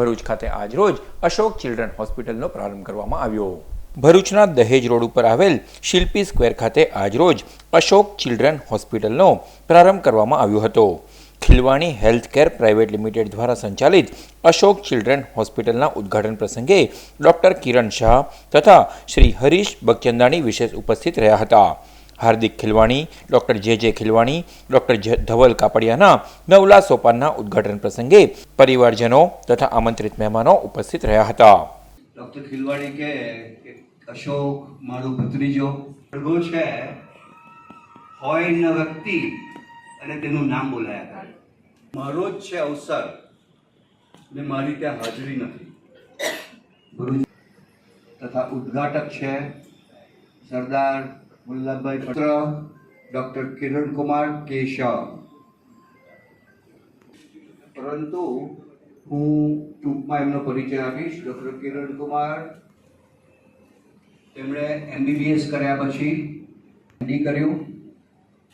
ભરૂચ ખાતે આજરોજ અશોક ચિલ્ડ્રન હોસ્પિટલનો પ્રારંભ કરવામાં આવ્યો. ભરૂચના દહેજ રોડ ઉપર આવેલ શિલ્પી સ્ક્વેર ખાતે આજરોજ અશોક ચિલ્ડ્રન હોસ્પિટલનો પ્રારંભ કરવામાં આવ્યો હતો. Khilwani health care private limited દ્વારા સંચાલિત અશોક ચિલ્ડ્રન હોસ્પિટલના ઉદ્ઘાટન પ્રસંગે ડોક્ટર કિરણ શાહ તથા શ્રી હરીશ બગચંદાણી વિશેષ ઉપસ્થિત રહ્યા હતા. હાર્દિક ખિલવાણી, ડોક્ટર જે જે ખિલવાણી, ડોક્ટર ધવલ કાપડિયાના નવલા સોપાનના ઉદ્ઘાટન પ્રસંગે પરિવારજનો તથા આમંત્રિત મહેમાનો ઉપસ્થિત રહ્યા હતા. ડોક્ટર ખિલવાણી કે અશોક, મારો ભત્રીજો પડઘો છે, હોય વ્યક્તિ અને તેનું નામ બોલાયા કરે. મારો જ છે અવસર. ને મારી ત્યાં હાજરી નથી. તથા ઉદ્ઘાટક છે સરદાર વલ્લભભાઈ પટેલ ડૉક્ટર કિરણ કુમાર કેશવ. પરંતુ હું ટૂંકમાં એમનો પરિચય આપીશ. ડૉક્ટર કિરણ કુમાર તેમણે એમબીબીએસ કર્યા પછી ડી કર્યું.